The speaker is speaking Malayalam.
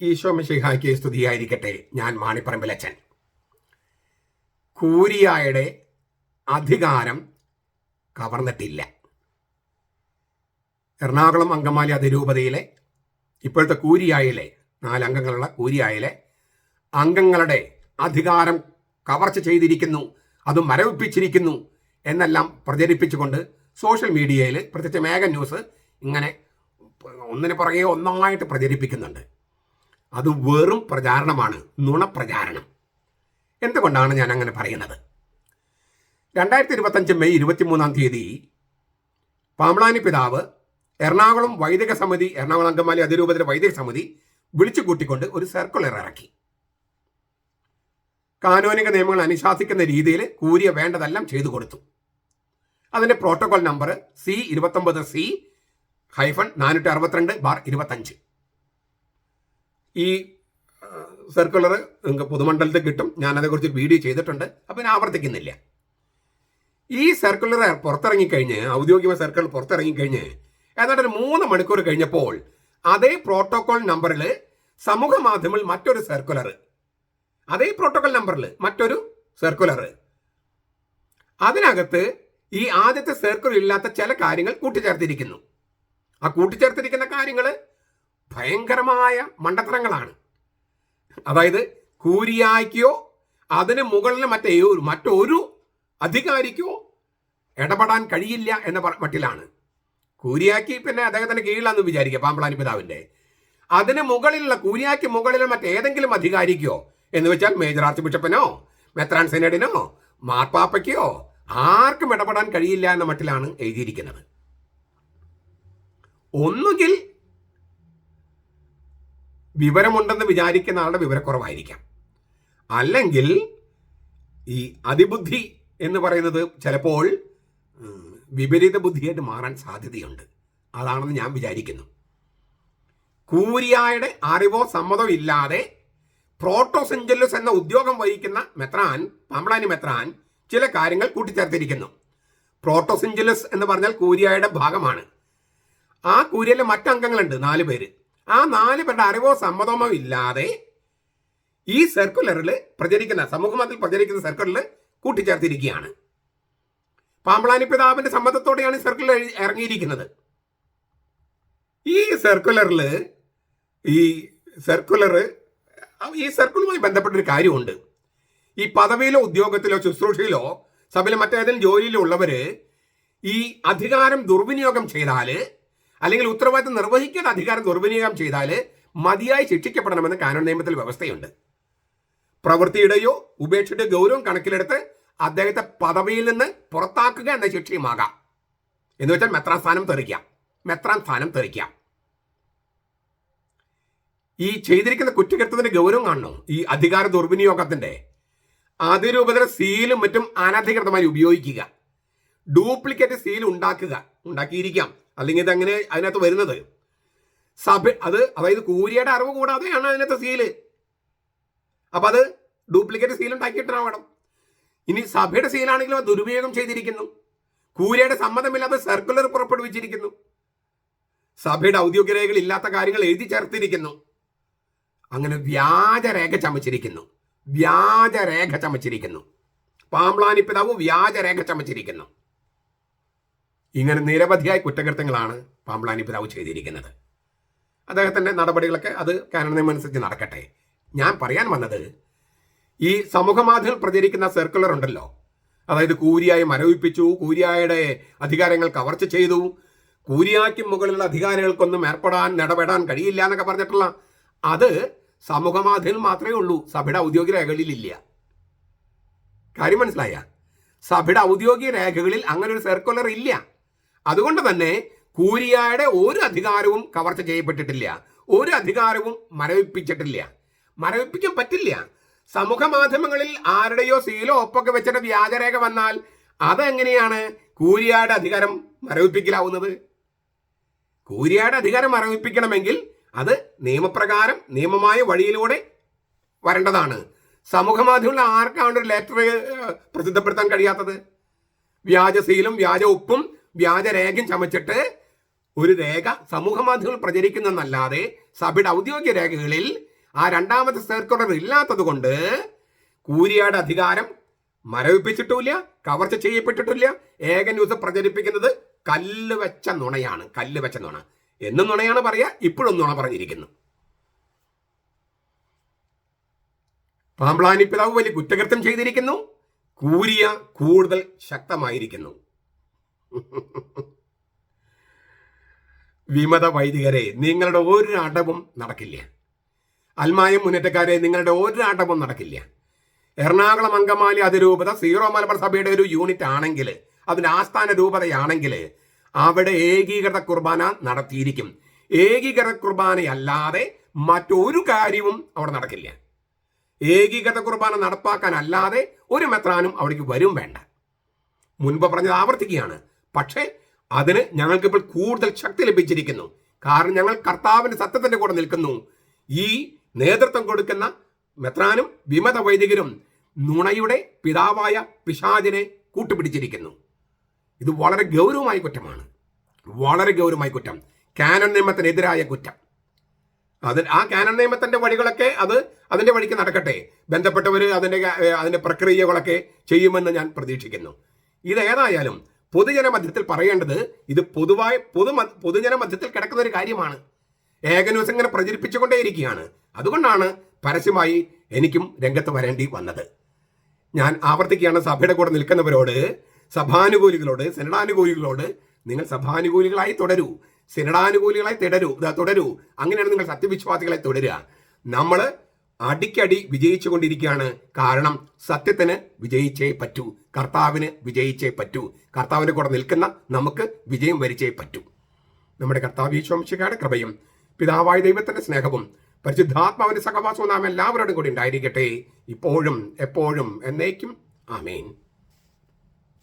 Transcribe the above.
ഈശോ മിഷിഹായ്ക്ക് സ്തുതിയായിരിക്കട്ടെ. ഞാൻ മാണിപ്പറമ്പിലച്ചൻ കൂരിയായുടെ അധികാരം കവർന്നിട്ടില്ല. എറണാകുളം അങ്കമാലി അതിരൂപതയിലെ ഇപ്പോഴത്തെ കൂരിയായിലെ നാലംഗങ്ങളുള്ള കൂരിയായിലെ അംഗങ്ങളുടെ അധികാരം കവർച്ച ചെയ്തിരിക്കുന്നു അത് മരവിപ്പിച്ചിരിക്കുന്നു എന്നെല്ലാം പ്രചരിപ്പിച്ചുകൊണ്ട് സോഷ്യൽ മീഡിയയിൽ പ്രത്യേകിച്ച് മേഘ ന്യൂസ് ഇങ്ങനെ ഒന്നിന് പുറകെ ഒന്നായിട്ട് പ്രചരിപ്പിക്കുന്നുണ്ട്. അത് വെറും പ്രചാരണമാണ് നുണപ്രചാരണം. എന്തുകൊണ്ടാണ് ഞാൻ അങ്ങനെ പറയുന്നത്? രണ്ടായിരത്തി ഇരുപത്തഞ്ച് മെയ് ഇരുപത്തിമൂന്നാം തീയതി പാമ്പ്ളാനി പിതാവ് എറണാകുളം വൈദിക സമിതി എറണാകുളം അങ്കമാലി അതിരൂപതയുടെ വൈദിക സമിതി വിളിച്ചു കൂട്ടിക്കൊണ്ട് ഒരു സർക്കുലർ ഇറക്കി. കാനോനിക നിയമങ്ങൾ അനുശാസിക്കുന്ന രീതിയിൽ കൂരിയ വേണ്ടതെല്ലാം ചെയ്തു കൊടുത്തു. അതിന്റെ പ്രോട്ടോകോൾ നമ്പർ സി ഇരുപത്തൊമ്പത് സി ഹൈഫൺ നാനൂറ്റി അറുപത്തിരണ്ട് ബാർ ഇരുപത്തഞ്ച്. ഈ സർക്കുലർ നിങ്ങൾക്ക് പൊതുമണ്ഡലത്തിൽ കിട്ടും. ഞാനതേക്കുറിച്ച് വീഡിയോ ചെയ്തിട്ടുണ്ട്. അപ്പം ഞാൻ ആവർത്തിക്കുന്നില്ല. ഈ സർക്കുലർ പുറത്തിറങ്ങിക്കഴിഞ്ഞ് ഔദ്യോഗിക സർക്കുലർ പുറത്തിറങ്ങിക്കഴിഞ്ഞ് ഏതാണ്ട് ഒരു മൂന്ന് മണിക്കൂർ കഴിഞ്ഞപ്പോൾ അതേ പ്രോട്ടോകോൾ നമ്പറിൽ സമൂഹ മാധ്യമങ്ങളിൽ മറ്റൊരു സർക്കുലർ അതേ പ്രോട്ടോകോൾ നമ്പറിൽ മറ്റൊരു സർക്കുലർ അതിനകത്ത് ഈ ആദ്യത്തെ സർക്കുലർ ഇല്ലാത്ത ചില കാര്യങ്ങൾ കൂട്ടിച്ചേർത്തിരിക്കുന്നു. ആ കൂട്ടിച്ചേർത്തിരിക്കുന്ന കാര്യങ്ങൾ ഭയങ്കരമായ മണ്ടത്തരങ്ങളാണ്. അതായത് കൂരിയായിക്കോ അതിന് മുകളിൽ മറ്റേ മറ്റൊരു അധികാരിക്കോ ഇടപെടാൻ കഴിയില്ല എന്ന മട്ടിലാണ്. കൂരിയാക്കി പിന്നെ അദ്ദേഹത്തിന്റെ കീഴിലാന്ന് വിചാരിക്കുക പാമ്പളാനി പിതാവിന്റെ. അതിന് മുകളിലുള്ള കൂരിയാക്കി മുകളിലുള്ള മറ്റേതെങ്കിലും അധികാരിക്കോ എന്ന് വെച്ചാൽ മേജർ ആർച്ച് ബിഷപ്പിനോ മെത്രാൻ സെനഡിനോ മാർപ്പാപ്പയ്ക്കോ ആർക്കും ഇടപെടാൻ കഴിയില്ല എന്ന മട്ടിലാണ് എഴുതിയിരിക്കുന്നത്. ഒന്നുകിൽ വിവരമുണ്ടെന്ന് വിചാരിക്കുന്ന ആളുടെ വിവരക്കുറവായിരിക്കാം. അല്ലെങ്കിൽ ഈ അതിബുദ്ധി എന്ന് പറയുന്നത് ചിലപ്പോൾ വിപരീത ബുദ്ധിയായിട്ട് മാറാൻ സാധ്യതയുണ്ട്. അതാണെന്ന് ഞാൻ വിചാരിക്കുന്നു. കൂരിയായുടെ അറിവോ സമ്മതോ ഇല്ലാതെ പ്രോട്ടോസെഞ്ചലസ് എന്ന ഉദ്യോഗം വഹിക്കുന്ന മെത്രാൻ പാമ്പളാനി മെത്രാൻ ചില കാര്യങ്ങൾ കൂട്ടിച്ചേർത്തിരിക്കുന്നു. പ്രോട്ടോസെഞ്ചലസ് എന്ന് പറഞ്ഞാൽ കൂരിയായുടെ ഭാഗമാണ്. ആ കൂരിയയിലെ മറ്റംഗങ്ങളുണ്ട് നാല് പേര്. ആ നാല് പേരുടെ അറിവോ സമ്മതമോ ഇല്ലാതെ ഈ സർക്കുലറിൽ പ്രചരിക്കുന്ന സമൂഹത്തിൽ പ്രചരിക്കുന്ന സർക്കുലറിൽ കൂട്ടിച്ചേർത്തിരിക്കുകയാണ്. പാമ്പളാനി പിതാവിന്റെ സമ്മതത്തോടെയാണ് ഈ സർക്കുലർ ഇറങ്ങിയിരിക്കുന്നത്. ഈ സർക്കുലറിൽ ഈ സർക്കുലർ ഈ സർക്കുലറുമായി ബന്ധപ്പെട്ടൊരു കാര്യമുണ്ട്. ഈ പദവിയിലോ ഉദ്യോഗത്തിലോ ശുശ്രൂഷയിലോ സഭയിലെ മറ്റേതെങ്കിലും ജോലിയിലോ ഉള്ളവര് ഈ അധികാരം ദുർവിനിയോഗം ചെയ്താൽ അല്ലെങ്കിൽ ഉത്തരവാദിത്തം നിർവഹിക്കുന്ന അധികാരം ദുർവിനിയോഗം ചെയ്താൽ മതിയായി ശിക്ഷിക്കപ്പെടണമെന്ന് കാനൂൺ നിയമത്തിൽ വ്യവസ്ഥയുണ്ട്. പ്രവൃത്തിയുടെയോ ഉപേക്ഷയുടെയോ ഗൗരവം കണക്കിലെടുത്ത് അദ്ദേഹത്തെ പദവിയിൽ നിന്ന് പുറത്താക്കുക എന്ന ശിക്ഷയുമാകാം. എന്ന് വെച്ചാൽ മെത്രാൻ സ്ഥാനം തെറിക്കാം. മെത്രാൻ സ്ഥാനം തെറിക്കാം. ഈ ചെയ്തിരിക്കുന്ന കുറ്റകൃത്യത്തിന്റെ ഗൗരവം കാണണം? ഈ അധികാര ദുർവിനിയോഗത്തിന്റെ അതിരൂപതര സീലും മറ്റും അനധികൃതമായി ഉപയോഗിക്കുക. ഡ്യൂപ്ലിക്കേറ്റ് സീൽ ഉണ്ടാക്കുക. ഉണ്ടാക്കിയിരിക്കാം. അല്ലെങ്കിൽ ഇത് അങ്ങനെ അതിനകത്ത് വരുന്നത്. സഭ അത് അതായത് കൂരിയുടെ അറിവ് കൂടാതെയാണ് അതിനകത്ത് സീൽ അപ്പൊ അത് ഡ്യൂപ്ലിക്കേറ്റ് സീൽ ഉണ്ടാക്കിയിട്ടാവണം ഇനി സഭയുടെ സീലാണെങ്കിലും അത് ദുരുപയോഗം ചെയ്തിരിക്കുന്നു. കൂരിയുടെ സമ്മതമില്ലാതെ സർക്കുലർ പുറപ്പെടുവിച്ചിരിക്കുന്നു. സഭയുടെ ഔദ്യോഗിക രേഖകൾ ഇല്ലാത്ത കാര്യങ്ങൾ എഴുതി ചേർത്തിരിക്കുന്നു. അങ്ങനെ വ്യാജരേഖ ചമച്ചിരിക്കുന്നു. വ്യാജരേഖ ചമച്ചിരിക്കുന്നു. പാമ്പ്ലാനി പിതാവ് വ്യാജരേഖ ചമച്ചിരിക്കുന്നു. ഇങ്ങനെ നിരവധിയായ കുറ്റകൃത്യങ്ങളാണ് പാമ്പ്ലാനി പിതാവ് ചെയ്തിരിക്കുന്നത്. അദ്ദേഹത്തിന്റെ നടപടികളൊക്കെ അത് കാരണമനുസരിച്ച് നടക്കട്ടെ. ഞാൻ പറയാൻ വന്നത് ഈ സമൂഹ മാധ്യമം പ്രചരിക്കുന്ന സർക്കുലർ ഉണ്ടല്ലോ. അതായത് കൂരിയായി മരവിപ്പിച്ചു കൂരിയായുടെ അധികാരങ്ങൾ കവർച്ച ചെയ്തു. കൂരിയാക്കി മുകളിലുള്ള അധികാരികൾക്കൊന്നും ഏർപ്പെടാൻ ഇടപെടാൻ കഴിയില്ല എന്നൊക്കെ പറഞ്ഞിട്ടുള്ള അത് സമൂഹ മാധ്യമം മാത്രമേ ഉള്ളൂ. സഭയുടെ ഔദ്യോഗിക രേഖകളിലില്ല കാര്യം മനസ്സിലായ? സഭയുടെ ഔദ്യോഗിക രേഖകളിൽ അങ്ങനെ ഒരു സർക്കുലർ ഇല്ല. അതുകൊണ്ട് തന്നെ കൂരിയായുടെ ഒരു അധികാരവും കവർച്ച ചെയ്യപ്പെട്ടിട്ടില്ല. ഒരു അധികാരവും മരവിപ്പിച്ചിട്ടില്ല. മരവിപ്പിക്കാൻ പറ്റില്ല. സമൂഹ മാധ്യമങ്ങളിൽ ആരുടെയോ സീലോ ഒപ്പൊക്കെ വെച്ചിട്ട് വ്യാജരേഖ വന്നാൽ അതെങ്ങനെയാണ് കൂരിയായുടെ അധികാരം മരവിപ്പിക്കലാവുന്നത്? കൂരിയായുടെ അധികാരം മരവിപ്പിക്കണമെങ്കിൽ അത് നിയമപ്രകാരം നിയമമായ വഴിയിലൂടെ വരേണ്ടതാണ്. സമൂഹ മാധ്യമങ്ങളിൽ ആർക്കാണ് ഒരു ലെറ്റർ പ്രസിദ്ധപ്പെടുത്താൻ കഴിയാത്തത്? വ്യാജ സീലും വ്യാജ ഉപ്പും വ്യാജരേഖയും ചമച്ചിട്ട് ഒരു രേഖ സമൂഹ മാധ്യമങ്ങൾ പ്രചരിക്കുന്നതല്ലാതെ സഭയുടെ ഔദ്യോഗിക രേഖകളിൽ ആ രണ്ടാമത്തെ സർക്കുലർ ഇല്ലാത്തത് കൊണ്ട് കൂരിയാട് അധികാരം മരവിപ്പിച്ചിട്ടില്ല കവർച്ച ചെയ്യപ്പെട്ടിട്ടില്ല ഏക ന്യൂസ് പ്രചരിപ്പിക്കുന്നത് കല്ല് വെച്ച നുണയാണ് കല്ല് വെച്ച നുണ. എന്നും നുണയാണ് പറയുക ഇപ്പോഴും നുണ പറഞ്ഞിരിക്കുന്നു. പാമ്പ്ലാനി പിതാവ് വലിയ കുറ്റകൃത്യം ചെയ്തിരിക്കുന്നു. കൂരിയ കൂടുതൽ ശക്തമായിരിക്കുന്നു. വിമത വൈദികരെ നിങ്ങളുടെ ഒരു അടവും നടക്കില്ല. അൽമായം മുന്നേറ്റക്കാരെ നിങ്ങളുടെ ഒരു അടവും നടക്കില്ല. എറണാകുളം അങ്കമാലി അതിരൂപത സീറോ മലബാർ സഭയുടെ ഒരു യൂണിറ്റ് ആണെങ്കിൽ അതിന്റെ ആസ്ഥാന രൂപതയാണെങ്കിൽ അവിടെ ഏകീകൃത കുർബാന നടത്തിയിരിക്കും. ഏകീകൃത കുർബാനയല്ലാതെ മറ്റൊരു കാര്യവും അവിടെ നടക്കില്ല. ഏകീകൃത കുർബാന നടപ്പാക്കാനല്ലാതെ ഒരു മെത്രാനും അവിടേക്ക് വരും വേണ്ട. മുൻപ് പറഞ്ഞത് ആവർത്തിക്കുകയാണ്. പക്ഷേ അതിന് ഞങ്ങൾക്കിപ്പോൾ കൂടുതൽ ശക്തി ലഭിച്ചിരിക്കുന്നു. കാരണം ഞങ്ങൾ കർത്താവിന്റെ സത്യത്തിന്റെ കൂടെ നിൽക്കുന്നു. ഈ നേതൃത്വം കൊടുക്കുന്ന മെത്രാനും വിമത വൈദികരും നുണയുടെ പിതാവായ പിശാചിനെ കൂട്ടുപിടിച്ചിരിക്കുന്നു. ഇത് വളരെ ഗൗരവമായ കുറ്റമാണ്. വളരെ ഗൗരവമായ കുറ്റം. കാനൺ നിയമത്തിനെതിരായ കുറ്റം. അത് ആ കാനൺ നിയമത്തിന്റെ വഴികളൊക്കെ അത് അതിന്റെ വഴിക്ക് നടക്കട്ടെ. ബന്ധപ്പെട്ടവർ അതിന്റെ അതിന്റെ പ്രക്രിയകളൊക്കെ ചെയ്യുമെന്ന് ഞാൻ പ്രതീക്ഷിക്കുന്നു. ഇത് ഏതായാലും പൊതുജന മധ്യത്തിൽ പറയേണ്ടത് ഇത് പൊതുവായ പൊതു പൊതുജന മധ്യത്തിൽ കിടക്കുന്ന ഒരു കാര്യമാണ്. ഏക ന്യൂസ് ഇങ്ങനെ പ്രചരിപ്പിച്ചുകൊണ്ടേയിരിക്കുകയാണ്. അതുകൊണ്ടാണ് പരസ്യമായി എനിക്കും രംഗത്ത് വരേണ്ടി വന്നത്. ഞാൻ ആവർത്തിക്കുകയാണ് സഭയുടെ കൂടെ നിൽക്കുന്നവരോട് സഭാനുകൂലികളോട് സെനഡാനുകൂലികളോട്. നിങ്ങൾ സഭാനുകൂലികളായി തുടരൂ. സെനഡാനുകൂലികളായി തുടരൂ. തുടരൂ. അങ്ങനെയാണ് നിങ്ങൾ സത്യവിശ്വാസികളെ തുടരുക. നമ്മൾ അടിക്കടി വിജയിച്ചു കൊണ്ടിരിക്കുകയാണ്. കാരണം സത്യത്തിന് വിജയിച്ചേ പറ്റൂ. കർത്താവിന് വിജയിച്ചേ പറ്റൂ. കർത്താവിന്റെ കൂടെ നിൽക്കുന്ന നമുക്ക് വിജയം വരിച്ചേ പറ്റൂ. നമ്മുടെ കർത്താവ് ഈശോംശിക്കാരുടെ കൃപയും പിതാവായ ദൈവത്തിന്റെ സ്നേഹവും പരിശുദ്ധാത്മാവിന്റെ സഹവാസവും നാം എല്ലാവരോടും കൂടി ഉണ്ടായിരിക്കട്ടെ. ഇപ്പോഴും എപ്പോഴും എന്നേക്കും. ആമേൻ.